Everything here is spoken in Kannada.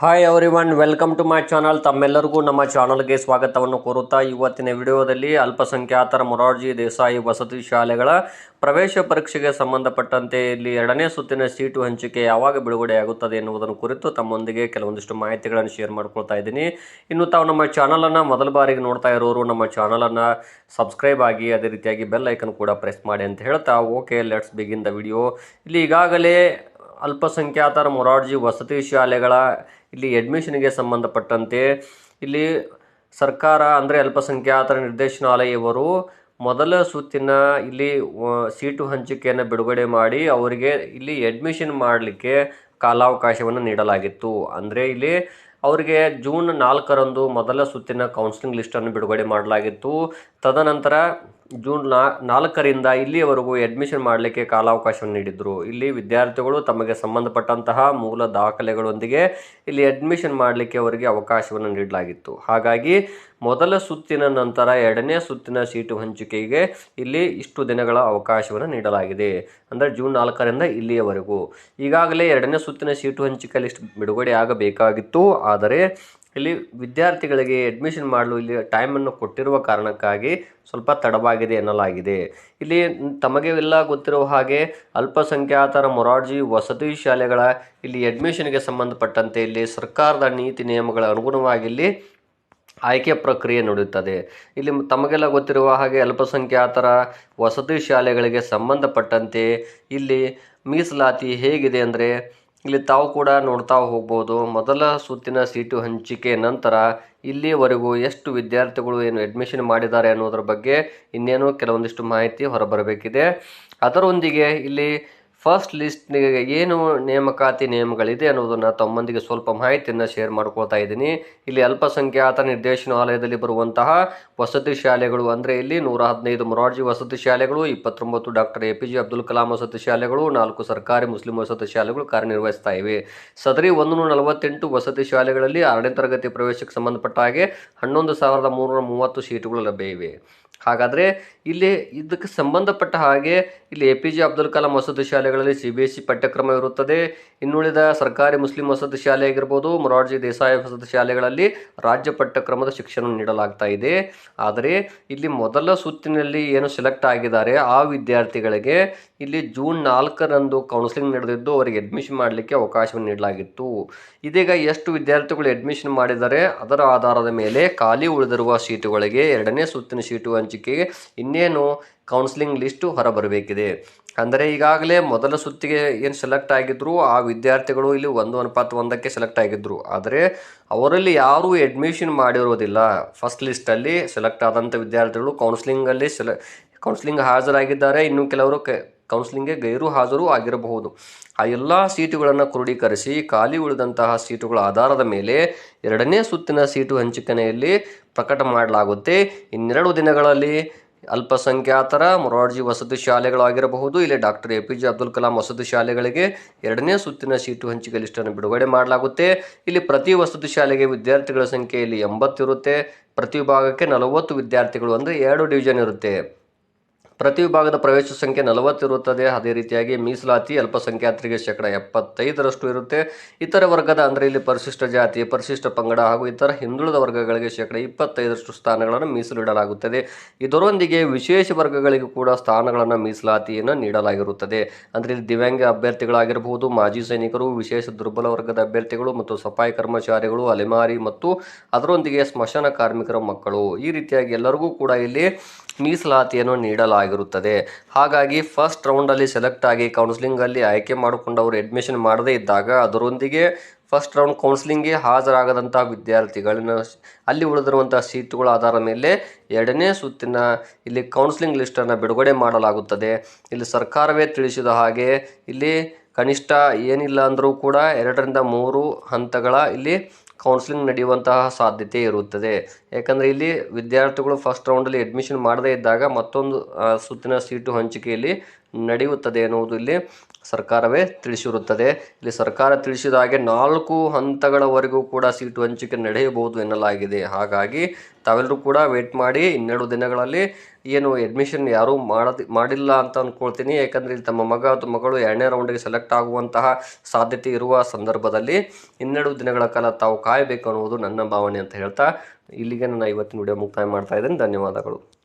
Hi everyone welcome to my channel ತಮ್ಮೆಲ್ಲರಿಗೂ ನಮ್ಮ ಚಾನಲ್ಗೆ ಸ್ವಾಗತವನ್ನು ಕೋರುತ್ತಾ ಇವತ್ತಿನ ವಿಡಿಯೋದಲ್ಲಿ ಅಲ್ಪಸಂಖ್ಯಾತರ ಮೊರಾರ್ಜಿ ದೇಸಾಯಿ ವಸತಿ ಶಾಲೆಗಳ ಪ್ರವೇಶ ಪರೀಕ್ಷೆಗೆ ಸಂಬಂಧಪಟ್ಟಂತೆ ಇಲ್ಲಿ ಎರಡನೇ ಸುತ್ತಿನ ಸೀಟು ಹಂಚಿಕೆ ಯಾವಾಗ ಬಿಡುಗಡೆಯಾಗುತ್ತದೆ ಎನ್ನುವುದನ್ನು ಕುರಿತು ತಮ್ಮೊಂದಿಗೆ ಕೆಲವೊಂದಿಷ್ಟು ಮಾಹಿತಿಗಳನ್ನು ಶೇರ್ ಮಾಡ್ಕೊಳ್ತಾ ಇದ್ದೀನಿ. ಇನ್ನು ತಾವು ನಮ್ಮ ಚಾನಲನ್ನು ಮೊದಲ ಬಾರಿಗೆ ನೋಡ್ತಾ ಇರೋರು, ನಮ್ಮ ಚಾನಲನ್ನು ಸಬ್ಸ್ಕ್ರೈಬ್ ಆಗಿ ಅದೇ ರೀತಿಯಾಗಿ ಬೆಲ್ ಐಕನ್ ಕೂಡ ಪ್ರೆಸ್ ಮಾಡಿ ಅಂತ ಹೇಳ್ತಾ okay let's begin the video ಇಲ್ಲಿ ಈಗಾಗಲೇ ಅಲ್ಪಸಂಖ್ಯಾತರ ಮೊರಾರ್ಜಿ ವಸತಿ ಶಾಲೆಗಳ ಇಲ್ಲಿ ಅಡ್ಮಿಷನ್ಗೆ ಸಂಬಂಧಪಟ್ಟಂತೆ ಇಲ್ಲಿ ಸರ್ಕಾರ ಅಂದರೆ ಅಲ್ಪಸಂಖ್ಯಾತರ ನಿರ್ದೇಶನಾಲಯವರು ಮೊದಲ ಸುತ್ತಿನ ಇಲ್ಲಿ ಸೀಟು ಹಂಚಿಕೆಯನ್ನು ಬಿಡುಗಡೆ ಮಾಡಿ ಅವರಿಗೆ ಇಲ್ಲಿ ಅಡ್ಮಿಷನ್ ಮಾಡಲಿಕ್ಕೆ ಕಾಲಾವಕಾಶವನ್ನು ನೀಡಲಾಗಿತ್ತು. ಅಂದರೆ ಇಲ್ಲಿ ಅವರಿಗೆ ಜೂನ್ ನಾಲ್ಕರಂದು ಮೊದಲ ಸುತ್ತಿನ ಕೌನ್ಸಿಲಿಂಗ್ ಲಿಸ್ಟನ್ನು ಬಿಡುಗಡೆ ಮಾಡಲಾಗಿತ್ತು. ತದನಂತರ ಜೂನ್ ನಾ, ನಾಲ್ಕರಿಂದ ಇಲ್ಲಿಯವರೆಗೂ ಅಡ್ಮಿಷನ್ ಮಾಡಲಿಕ್ಕೆ ಕಾಲಾವಕಾಶವನ್ನು ನೀಡಿದ್ರು. ಇಲ್ಲಿ ವಿದ್ಯಾರ್ಥಿಗಳು ತಮಗೆ ಸಂಬಂಧಪಟ್ಟಂತಹ ಮೂಲ ದಾಖಲೆಗಳೊಂದಿಗೆ ಇಲ್ಲಿ ಅಡ್ಮಿಷನ್ ಮಾಡಲಿಕ್ಕೆ ಅವರಿಗೆ ಅವಕಾಶವನ್ನು ನೀಡಲಾಗಿತ್ತು. ಹಾಗಾಗಿ ಮೊದಲ ಸುತ್ತಿನ ನಂತರ ಎರಡನೇ ಸುತ್ತಿನ ಸೀಟು ಹಂಚಿಕೆಗೆ ಇಲ್ಲಿ ಇಷ್ಟು ದಿನಗಳ ಅವಕಾಶವನ್ನು ನೀಡಲಾಗಿದೆ. ಅಂದರೆ ಜೂನ್ ನಾಲ್ಕರಿಂದ ಇಲ್ಲಿಯವರೆಗೂ. ಈಗಾಗಲೇ ಎರಡನೇ ಸುತ್ತಿನ ಸೀಟು ಹಂಚಿಕೆ ಲಿಸ್ಟ್ ಬಿಡುಗಡೆ ಆಗಬೇಕಾಗಿತ್ತು. ಆದರೆ ಇಲ್ಲಿ ವಿದ್ಯಾರ್ಥಿಗಳಿಗೆ ಅಡ್ಮಿಷನ್ ಮಾಡಲು ಇಲ್ಲಿ ಟೈಮನ್ನು ಕೊಟ್ಟಿರುವ ಕಾರಣಕ್ಕಾಗಿ ಸ್ವಲ್ಪ ತಡವಾಗಿದೆ ಎನ್ನಲಾಗಿದೆ. ಇಲ್ಲಿ ತಮಗೆ ಎಲ್ಲ ಗೊತ್ತಿರುವ ಹಾಗೆ ಅಲ್ಪಸಂಖ್ಯಾತರ ಮೊರಾರ್ಜಿ ವಸತಿ ಶಾಲೆಗಳ ಇಲ್ಲಿ ಅಡ್ಮಿಷನ್ಗೆ ಸಂಬಂಧಪಟ್ಟಂತೆ ಇಲ್ಲಿ ಸರ್ಕಾರದ ನೀತಿ ನಿಯಮಗಳ ಅನುಗುಣವಾಗಿ ಇಲ್ಲಿ ಆಯ್ಕೆ ಪ್ರಕ್ರಿಯೆ ನಡೆಯುತ್ತದೆ. ಇಲ್ಲಿ ತಮಗೆಲ್ಲ ಗೊತ್ತಿರುವ ಹಾಗೆ ಅಲ್ಪಸಂಖ್ಯಾತರ ವಸತಿ ಶಾಲೆಗಳಿಗೆ ಸಂಬಂಧಪಟ್ಟಂತೆ ಇಲ್ಲಿ ಮೀಸಲಾತಿ ಹೇಗಿದೆ ಅಂದರೆ ಇಲ್ಲಿ ತಾವು ಕೂಡ ನೋಡ್ತಾ ಹೋಗ್ಬೋದು. ಮೊದಲ ಸುತ್ತಿನ ಸೀಟು ಹಂಚಿಕೆ ನಂತರ ಇಲ್ಲಿವರೆಗೂ ಎಷ್ಟು ವಿದ್ಯಾರ್ಥಿಗಳು ಏನು ಅಡ್ಮಿಷನ್ ಮಾಡಿದ್ದಾರೆ ಅನ್ನೋದ್ರ ಬಗ್ಗೆ ಇನ್ನೇನು ಕೆಲವೊಂದಿಷ್ಟು ಮಾಹಿತಿ ಹೊರಬರಬೇಕಿದೆ. ಅದರೊಂದಿಗೆ ಇಲ್ಲಿ ಫಸ್ಟ್ ಲಿಸ್ಟ್ನಿಗೆ ಏನು ನೇಮಕಾತಿ ನಿಯಮಗಳಿದೆ ಅನ್ನೋದನ್ನು ತಮ್ಮೊಂದಿಗೆ ಸ್ವಲ್ಪ ಮಾಹಿತಿಯನ್ನು ಶೇರ್ ಮಾಡ್ಕೊಳ್ತಾ ಇದ್ದೀನಿ. ಇಲ್ಲಿ ಅಲ್ಪಸಂಖ್ಯಾತ ನಿರ್ದೇಶನಾಲಯದಲ್ಲಿ ಬರುವಂತಹ ವಸತಿ ಶಾಲೆಗಳು ಅಂದರೆ ಇಲ್ಲಿ ನೂರ ಹದಿನೈದು ಮೊರಾರ್ಜಿ ವಸತಿ ಶಾಲೆಗಳು, ಇಪ್ಪತ್ತೊಂಬತ್ತು doctor A P J Abdul Kalam ವಸತಿ ಶಾಲೆಗಳು, ನಾಲ್ಕು ಸರ್ಕಾರಿ ಮುಸ್ಲಿಂ ವಸತಿ ಶಾಲೆಗಳು ಕಾರ್ಯನಿರ್ವಹಿಸ್ತಾ ಇವೆ. ಸದರಿ ಒಂದು ನೂರ ನಲವತ್ತೆಂಟು ವಸತಿ ಶಾಲೆಗಳಲ್ಲಿ ಆರನೇ ತರಗತಿ ಪ್ರವೇಶಕ್ಕೆ ಸಂಬಂಧಪಟ್ಟ ಹಾಗೆ ಹನ್ನೊಂದು ಸಾವಿರದ ಮೂರುನೂರ ಮೂವತ್ತು ಸೀಟುಗಳು ಲಭ್ಯ ಇವೆ. ಹಾಗಾದರೆ ಇಲ್ಲಿ ಇದಕ್ಕೆ ಸಂಬಂಧಪಟ್ಟ ಹಾಗೆ ಇಲ್ಲಿ A P J Abdul Kalam ವಸತಿ ಶಾಲೆಗಳಲ್ಲಿ ಸಿ ಬಿ ಎಸ್ ಸಿ ಪಠ್ಯಕ್ರಮ ಇರುತ್ತದೆ. ಇನ್ನುಳಿದ ಸರ್ಕಾರಿ ಮುಸ್ಲಿಂ ವಸತಿ ಶಾಲೆ ಆಗಿರ್ಬೋದು, ಮೊರಾರ್ಜಿ ದೇಸಾಯಿ ವಸತಿ ಶಾಲೆಗಳಲ್ಲಿ ರಾಜ್ಯ ಪಠ್ಯಕ್ರಮದ ಶಿಕ್ಷಣ ನೀಡಲಾಗ್ತಾ ಇದೆ. ಆದರೆ ಇಲ್ಲಿ ಮೊದಲ ಸುತ್ತಿನಲ್ಲಿ ಏನು ಸೆಲೆಕ್ಟ್ ಆಗಿದ್ದಾರೆ, ಆ ವಿದ್ಯಾರ್ಥಿಗಳಿಗೆ ಇಲ್ಲಿ ಜೂನ್ ನಾಲ್ಕರಂದು ಕೌನ್ಸಿಲಿಂಗ್ ನಡೆದಿದ್ದು ಅವರಿಗೆ ಅಡ್ಮಿಷನ್ ಮಾಡಲಿಕ್ಕೆ ಅವಕಾಶವನ್ನು ನೀಡಲಾಗಿತ್ತು. ಇದೀಗ ಎಷ್ಟು ವಿದ್ಯಾರ್ಥಿಗಳು ಅಡ್ಮಿಷನ್ ಮಾಡಿದ್ದಾರೆ, ಅದರ ಆಧಾರದ ಮೇಲೆ ಖಾಲಿ ಉಳಿದಿರುವ ಸೀಟುಗಳಿಗೆ ಎರಡನೇ ಸುತ್ತಿನ ಸೀಟು ಹಂಚಿಕೆಗೆ ಇನ್ನೇನು ಕೌನ್ಸಿಲಿಂಗ್ ಲಿಸ್ಟು ಹೊರಬರಬೇಕಿದೆ. ಅಂದರೆ ಈಗಾಗಲೇ ಮೊದಲ ಸುತ್ತಿಗೆ ಏನು ಸೆಲೆಕ್ಟ್ ಆಗಿದ್ರು, ಆ ವಿದ್ಯಾರ್ಥಿಗಳು ಇಲ್ಲಿ ಒಂದು ಅನುಪಾತ ಒಂದಕ್ಕೆ ಸೆಲೆಕ್ಟ್ ಆಗಿದ್ರು. ಆದರೆ ಅವರಲ್ಲಿ ಯಾರೂ ಅಡ್ಮಿಷನ್ ಮಾಡಿರೋದಿಲ್ಲ. ಫಸ್ಟ್ ಲಿಸ್ಟಲ್ಲಿ ಸೆಲೆಕ್ಟ್ ಆದಂಥ ವಿದ್ಯಾರ್ಥಿಗಳು ಕೌನ್ಸಿಲಿಂಗಲ್ಲಿ ಸೆಲೆ ಕೌನ್ಸಿಲಿಂಗ್ ಹಾಜರಾಗಿದ್ದಾರೆ. ಇನ್ನು ಕೆಲವರು ಕೌನ್ಸಿಲಿಂಗ್ಗೆ ಗೈರು ಹಾಜರು ಆಗಿರಬಹುದು. ಆ ಎಲ್ಲ ಸೀಟುಗಳನ್ನು ಕ್ರೋಢೀಕರಿಸಿ ಖಾಲಿ ಉಳಿದಂತಹ ಸೀಟುಗಳ ಆಧಾರದ ಮೇಲೆ ಎರಡನೇ ಸುತ್ತಿನ ಸೀಟು ಹಂಚಿಕೆಯಲ್ಲಿ ಪ್ರಕಟ ಮಾಡಲಾಗುತ್ತೆ. ಇನ್ನೆರಡು ದಿನಗಳಲ್ಲಿ ಅಲ್ಪಸಂಖ್ಯಾತರ ಮೊರಾರ್ಜಿ ವಸತಿ ಶಾಲೆಗಳಾಗಿರಬಹುದು. ಇಲ್ಲಿ doctor A P J Abdul Kalam ವಸತಿ ಶಾಲೆಗಳಿಗೆ ಎರಡನೇ ಸುತ್ತಿನ ಸೀಟು ಹಂಚಿಕೆ ಲಿಸ್ಟನ್ನು ಬಿಡುಗಡೆ ಮಾಡಲಾಗುತ್ತೆ. ಇಲ್ಲಿ ಪ್ರತಿ ವಸತಿ ಶಾಲೆಗೆ ವಿದ್ಯಾರ್ಥಿಗಳ ಸಂಖ್ಯೆ ಇಲ್ಲಿ ಎಂಬತ್ತಿರುತ್ತೆ ಪ್ರತಿ ವಿಭಾಗಕ್ಕೆ ನಲವತ್ತು ವಿದ್ಯಾರ್ಥಿಗಳು ಅಂದರೆ ಎರಡು ಡಿವಿಷನ್ ಇರುತ್ತೆ. ಪ್ರತಿ ವಿಭಾಗದ ಪ್ರವೇಶ ಸಂಖ್ಯೆ ನಲವತ್ತಿರುತ್ತದೆ. ಅದೇ ರೀತಿಯಾಗಿ ಮೀಸಲಾತಿ ಅಲ್ಪಸಂಖ್ಯಾತರಿಗೆ ಶೇಕಡ ಎಪ್ಪತ್ತೈದರಷ್ಟು ಇರುತ್ತೆ. ಇತರ ವರ್ಗದ ಅಂದರೆ ಇಲ್ಲಿ ಪರಿಶಿಷ್ಟ ಜಾತಿ, ಪರಿಶಿಷ್ಟ ಪಂಗಡ ಹಾಗೂ ಇತರ ಹಿಂದುಳಿದ ವರ್ಗಗಳಿಗೆ ಶೇಕಡ ಇಪ್ಪತ್ತೈದರಷ್ಟು ಸ್ಥಾನಗಳನ್ನು ಮೀಸಲಿಡಲಾಗುತ್ತದೆ. ಇದರೊಂದಿಗೆ ವಿಶೇಷ ವರ್ಗಗಳಿಗೂ ಕೂಡ ಸ್ಥಾನಗಳನ್ನು ಮೀಸಲಾತಿಯನ್ನು ನೀಡಲಾಗಿರುತ್ತದೆ. ಅಂದರೆ ಇಲ್ಲಿ ದಿವ್ಯಾಂಗ ಅಭ್ಯರ್ಥಿಗಳಾಗಿರಬಹುದು, ಮಾಜಿ ಸೈನಿಕರು, ವಿಶೇಷ ದುರ್ಬಲ ವರ್ಗದ ಅಭ್ಯರ್ಥಿಗಳು ಮತ್ತು ಸಫಾಯಿ ಕರ್ಮಚಾರಿಗಳು, ಅಲೆಮಾರಿ ಮತ್ತು ಅದರೊಂದಿಗೆ ಸ್ಮಶಾನ ಕಾರ್ಮಿಕರ ಮಕ್ಕಳು. ಈ ರೀತಿಯಾಗಿ ಎಲ್ಲರಿಗೂ ಕೂಡ ಇಲ್ಲಿ ಮೀಸಲಾತಿಯನ್ನು ನೀಡಲಾಗಿರುತ್ತದೆ. ಹಾಗಾಗಿ ಫಸ್ಟ್ ರೌಂಡಲ್ಲಿ ಸೆಲೆಕ್ಟ್ ಆಗಿ ಕೌನ್ಸಿಲಿಂಗಲ್ಲಿ ಆಯ್ಕೆ ಮಾಡಿಕೊಂಡವರು ಅಡ್ಮಿಷನ್ ಮಾಡದೇ ಇದ್ದಾಗ ಅದರೊಂದಿಗೆ ಫಸ್ಟ್ ರೌಂಡ್ ಕೌನ್ಸಿಲಿಂಗ್ಗೆ ಹಾಜರಾಗದಂಥ ವಿದ್ಯಾರ್ಥಿಗಳನ್ನು ಅಲ್ಲಿ ಉಳಿದಿರುವಂಥ ಸೀಟುಗಳ ಆಧಾರ ಮೇಲೆ ಎರಡನೇ ಸುತ್ತಿನ ಇಲ್ಲಿ ಕೌನ್ಸಿಲಿಂಗ್ ಲಿಸ್ಟನ್ನು ಬಿಡುಗಡೆ ಮಾಡಲಾಗುತ್ತದೆ. ಇಲ್ಲಿ ಸರ್ಕಾರವೇ ತಿಳಿಸಿದ ಹಾಗೆ ಇಲ್ಲಿ ಕನಿಷ್ಠ ಏನಿಲ್ಲ ಅಂದರೂ ಕೂಡ ಎರಡರಿಂದ ಮೂರು ಹಂತಗಳ ಇಲ್ಲಿ ಕೌನ್ಸಿಲಿಂಗ್ ನಡೆಯುವಂತಹ ಸಾಧ್ಯತೆ ಇರುತ್ತದೆ. ಯಾಕಂದರೆ ಇಲ್ಲಿ ವಿದ್ಯಾರ್ಥಿಗಳು ಫಸ್ಟ್ ರೌಂಡಲ್ಲಿ ಅಡ್ಮಿಷನ್ ಮಾಡದೇ ಇದ್ದಾಗ ಮತ್ತೊಂದು ಸುತ್ತಿನ ಸೀಟು ಹಂಚಿಕೆಯಲ್ಲಿ ನಡೆಯುತ್ತದೆ ಎನ್ನುವುದು ಇಲ್ಲಿ ಸರ್ಕಾರವೇ ತಿಳಿಸಿರುತ್ತದೆ. ಇಲ್ಲಿ ಸರ್ಕಾರ ತಿಳಿಸಿದ ಹಾಗೆ ನಾಲ್ಕು ಹಂತಗಳವರೆಗೂ ಕೂಡ ಸೀಟು ಹಂಚಿಕೆ ನಡೆಯಬಹುದು ಎನ್ನಲಾಗಿದೆ. ಹಾಗಾಗಿ ತಾವೆಲ್ಲರೂ ಕೂಡ ವೇಟ್ ಮಾಡಿ ಇನ್ನೆರಡು ದಿನಗಳಲ್ಲಿ ಏನು ಅಡ್ಮಿಷನ್ ಯಾರೂ ಮಾಡದ, ಮಾಡಿಲ್ಲ ಅಂತ ಅಂದ್ಕೊಳ್ತೀನಿ ಯಾಕಂದರೆ ಇಲ್ಲಿ ತಮ್ಮ ಮಗ ಅಥವಾ ಮಗಳು ಎರಡನೇ ರೌಂಡಿಗೆ ಸೆಲೆಕ್ಟ್ ಆಗುವಂತಹ ಸಾಧ್ಯತೆ ಇರುವ ಸಂದರ್ಭದಲ್ಲಿ ಇನ್ನೆರಡು ದಿನಗಳ ಕಾಲ ತಾವು ಕಾಯಬೇಕು ಅನ್ನುವುದು ನನ್ನ ಭಾವನೆ ಅಂತ ಹೇಳ್ತಾ ಇಲ್ಲಿಗೆ ನಾನು ಇವತ್ತಿನ ವಿಡಿಯೋ ಮುಕ್ತಾಯ ಮಾಡ್ತಾ ಇದ್ದೇನೆ. ಧನ್ಯವಾದಗಳು.